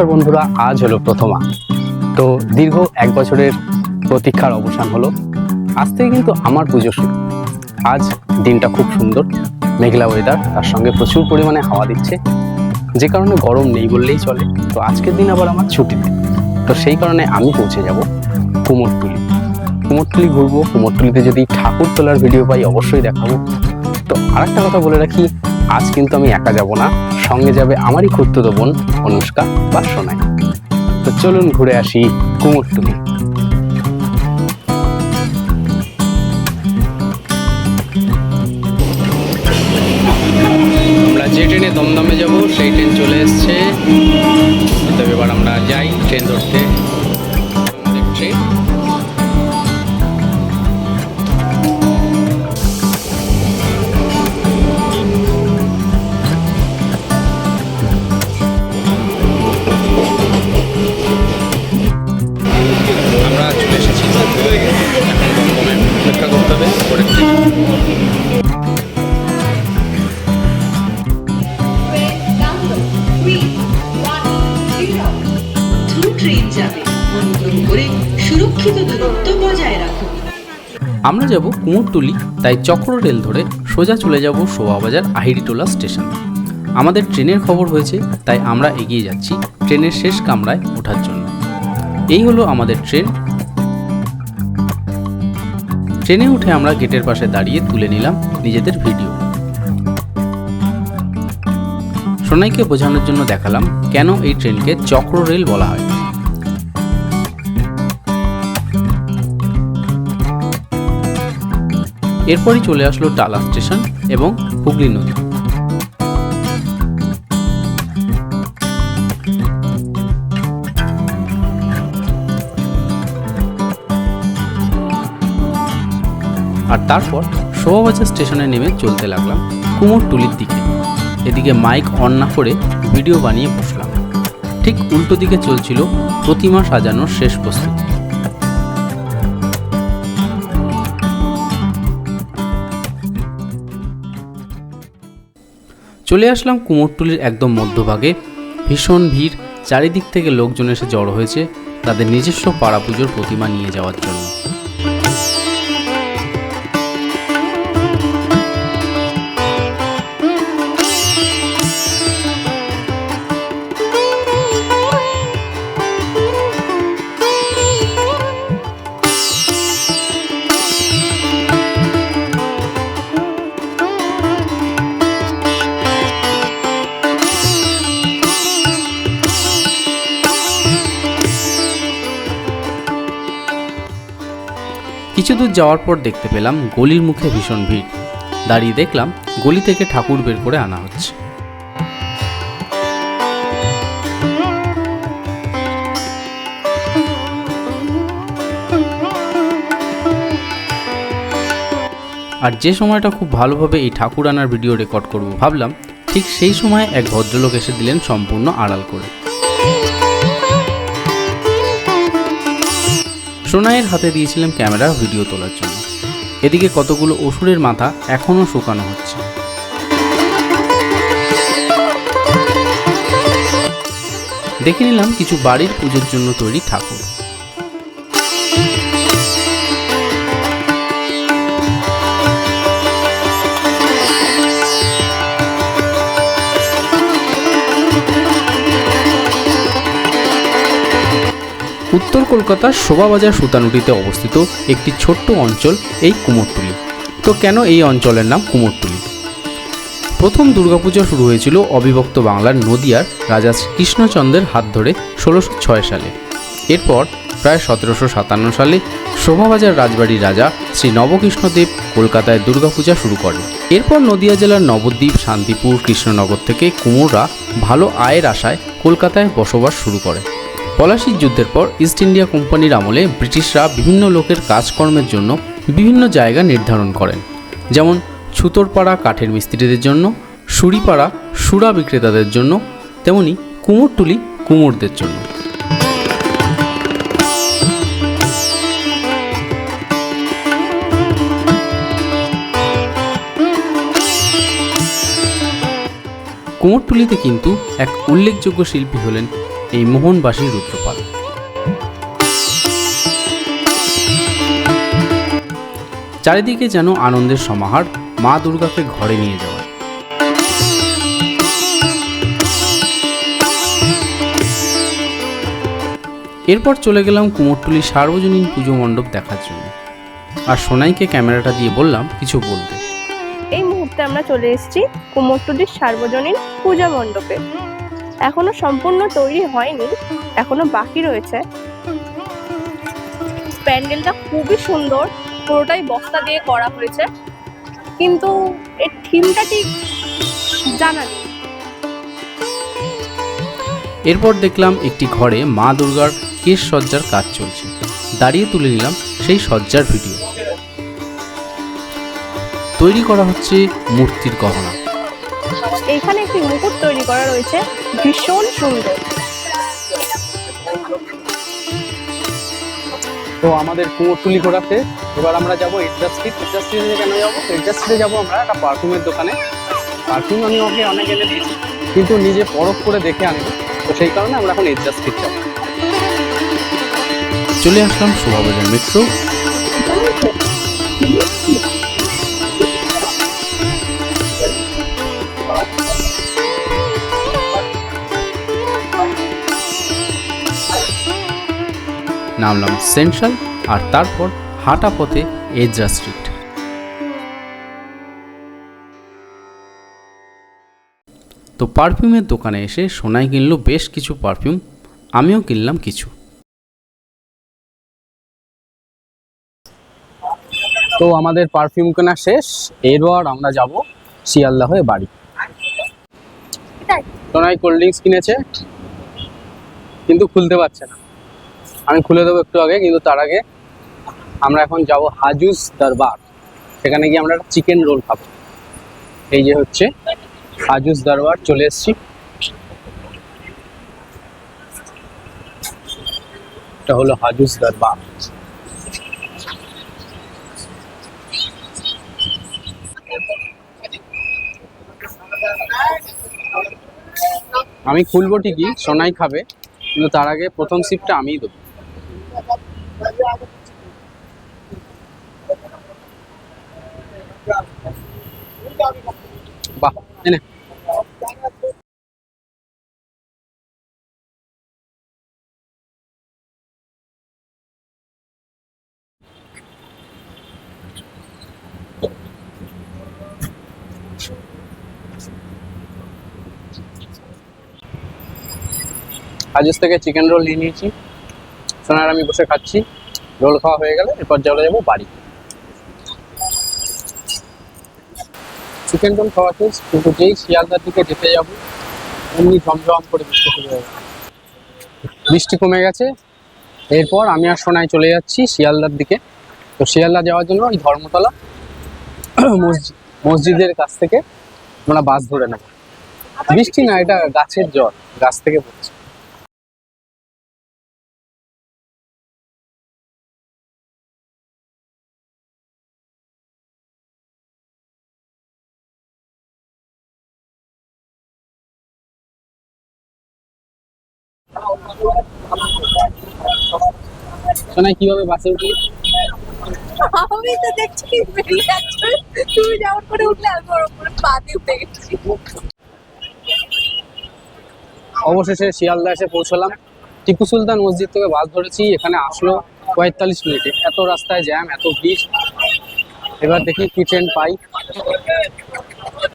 নমস্কার বন্ধুরা, আজ হলো প্রথমা তো দীর্ঘ এক বছরের প্রতীক্ষার অবসান হলো। আজ থেকে কিন্তু আমার পুজো শুরু। আজ দিনটা খুব সুন্দর, মেঘলা ওয়েদার তার সঙ্গে প্রচুর পরিমাণে হাওয়া দিচ্ছে। যে কারণে গরম নেই বললেই চলে। তো আজকের দিন আবার আমার ছুটিতে। তো সেই কারণে আমি পৌঁছে যাব কুমোরটুলি। কুমোরটুলি ঘুরবো। কুমোরটুলিতে যদি ঠাকুর তোলার ভিডিও পাই, অবশ্যই দেখাবো। তো আরেকটা কথা বলে রাখি আজ কিন্তু আমি একা যাব না, সঙ্গে যাবে আমারই খুঁড়তো দেবন অনুষ্কা বা সোনাই। তো চলুন ঘুরে আসি কুমোরটুলি আমরা যে ট্রেনে দমদমে করে সুরক্ষিত দূরত্ব বজায় রাখুন আমরা যাব কুমোরটুলি, তাই চক্র রেল ধরে সোজা চলে যাব শোভাবাজার আহিরিটোলা স্টেশন। আমাদের ট্রেনের খবর হয়েছে, তাই আমরা এগিয়ে যাচ্ছি ট্রেনের শেষ কামরায় ওঠার জন্য। এই হলো আমাদের ট্রেন। ট্রেনে উঠে আমরা গেটের পাশে দাঁড়িয়ে তুলে নিলাম নিজেদের ভিডিও। সোনাইকে বোঝানোর জন্য দেখালাম কেন এই ট্রেনকে চক্র রেল বলা হয়। এরপরই চলে আসলো টালা স্টেশন এবং হুগলি নদী। আর তারপর শোভাবাজার স্টেশনে নেমে চলতে লাগলাম কুমোরটুলির দিকে। এদিকে মাইক অন না করে ভিডিও বানিয়ে বসলাম। ঠিক উল্টো দিকে চলছিল প্রতিমা সাজানোর শেষ প্রস্তুতি। চলে আসলাম কুমোরটুলির একদম মধ্যভাগে। ভীষণ ভিড়, চারিদিক থেকে লোকজন এসে জড়ো হয়েছে তাদের নিজস্ব পাড়া পুজোর প্রতিমা নিয়ে যাওয়ার জন্য। কিছু দূর যাওয়ার পর দেখতে পেলাম গলির মুখে ভীষণ ভিড়। দাঁড়িয়ে দেখলাম গলি থেকে ঠাকুর বের করে আনা হচ্ছে। আর যে সময়টা খুব ভালোভাবে এই ঠাকুর আনার ভিডিও রেকর্ড করব ভাবলাম, ঠিক সেই সময় এক ভদ্রলোক এসে দিলেন সম্পূর্ণ আড়াল করে। সোনাইয়ের হাতে দিয়েছিলাম ক্যামেরা ভিডিও তোলার জন্য। এদিকে কতগুলো অসুরের মাথা এখনও শুকানো হচ্ছে। দেখে নিলাম কিছু বাড়ির পুজোর জন্য তৈরি ঠাকুর। উত্তর কলকাতার শোভাবাজার সুতানুটিতে অবস্থিত একটি ছোট্ট অঞ্চল, এই কুমোরটুলি। তো কেন এই অঞ্চলের নাম কুমোরটুলি? প্রথম দুর্গাপুজো শুরু হয়েছিল অবিভক্ত বাংলার নদিয়ার রাজা কৃষ্ণচন্দ্রের হাত ধরে ষোলোশো ছয় সালে। এরপর প্রায় সতেরোশো সাতান্ন সালে শোভাবাজার রাজবাড়ির রাজা শ্রী নবকৃষ্ণদেব কলকাতায় দুর্গাপূজা শুরু করেন। এরপর নদিয়া জেলার নবদ্বীপ, শান্তিপুর, কৃষ্ণনগর থেকে কুমোররা ভালো আয়ের আশায় কলকাতায় বসবাস শুরু করে। পলাশির যুদ্ধের পর ইস্ট ইন্ডিয়া কোম্পানির আমলে ব্রিটিশরা বিভিন্ন লোকের কাজকর্মের জন্য বিভিন্ন জায়গা নির্ধারণ করেন। যেমন ছুতোরপাড়া কাঠের মিস্ত্রিদের জন্য সুরিপাড়া সুরা বিক্রেতাদের জন্য, তেমনি কুমোরটুলি কুমোরদের জন্য। কুমোরটুলিতে কিন্তু এক উল্লেখযোগ্য শিল্পী হলেন এই মোহনবাসী রুদ্রপাল। চারিদিকে যেন আনন্দের সমাহার মা দুর্গাকে ঘরে নিয়ে যাওয়ার। এরপর চলে গেলাম কুমোরটুলি সার্বজনীন পুজো মণ্ডপ দেখার জন্য। আর সোনাইকে ক্যামেরাটা দিয়ে বললাম কিছু বলতে। এই মুহূর্তে আমরা চলে এসেছি কুমোরটুলির সার্বজনীন পূজা মণ্ডপে। এখনও সম্পূর্ণ তৈরি হয়নি, এখনও বাকি রয়েছে। প্যান্ডেলটা খুবই সুন্দর, পুরোটাই বস্তা দিয়ে করা হয়েছে। কিন্তু এর থিমটা ঠিক জানা নেই। এরপর দেখলাম একটি ঘরে মা দুর্গার কেশ সজ্জার কাজ চলছে। দাঁড়িয়ে তুলে নিলাম সেই সজ্জার ভিডিও। তৈরি করা হচ্ছে মূর্তির গহনা। এইখানে একটি মুকুট তৈরি করা রয়েছে ভীষণ সুন্দর। তো আমাদের কুমোরটুলি ঘোরাতে এবার আমরা যাব ইন্ডাস্ট্রি ইন্ডাস্ট্রিতে কেন যাব? ইন্ডাস্ট্রিতে যাব আমরা একটা পারফিউমের দোকানে। পারফিউম আমি ওকে অনেক এনে দিয়েছি কিন্তু নিজে পরখ করে দেখে আনিনি তো সেই কারণে আমরা এখন ইন্ডাস্ট্রি যাব। চলে আসলাম শোভাবাজার মেট্রো। নামলাম সেন্ট্রাল আর তারপর হাঁটা পথে এজরা স্ট্রিট। তো পারফিউমের দোকানে এসে সোনাই কিনলো বেশ কিছু পারফিউম আমিও কিনলাম কিছু। তো আমাদের পারফিউম কেনা শেষ এরপর আমরা যাব শিয়ালদা হয়ে বাড়ি। সোনাই কোল্ড ড্রিঙ্কস কিনেছে কিন্তু খুলতে পারছে না। আমি খুলে দেবো একটু আগে, কিন্তু তার আগে আমরা এখন যাব হাজুস দরবার। সেখানে গিয়ে আমরা চিকেন রোল খাব। এই যে হচ্ছে হাজুস দরবার, চলে এসেছি। এটা হলো হাজুস দরবার। আমি খুলবো ঠিকই, সোনাই খাবে, কিন্তু তার আগে প্রথম সিপটা আমিই দেবো। বাহ এনে থেকে চিকেন রোল নিয়ে নিয়েছি। সোনার আমি বসে খাচ্ছি। রোল খাওয়া হয়ে গেলে, এরপর চলে যাব বাড়ি। চিকেন রোল খাওয়া শেষ, কিন্তু যেই শিয়ালদার দিকে যেতে যাব, এমনি ঝমঝম করে বৃষ্টি শুরু হয়ে বৃষ্টি কমে গেছে। এরপর আমি আর সোনায় চলে যাচ্ছি শিয়ালদার দিকে। তো শিয়ালদা যাওয়ার জন্য ওই ধর্মতলা, মসজিদ, মসজিদের কাছ থেকে আমরা বাস ধরে নেব। বৃষ্টি না, এটা গাছের জল গাছ থেকে পড়ছে। কীভাবে বাসে উঠলি? আমি তো দেখছি বেরিয়ে যাচ্ছে। তুমি যেমন করে উঠলে আমি ওর উপরে পা দিয়ে উঠে গেছি। অবশেষে শিয়ালদা এসে পৌঁছলাম। টিপু সুলতান মসজিদ থেকে বাস ধরেছি এখানে আসলো পঁয়তাল্লিশ মিনিটে। এত রাস্তায় জ্যাম এত ভিড়। এবার দেখি কি ট্রেন পাই।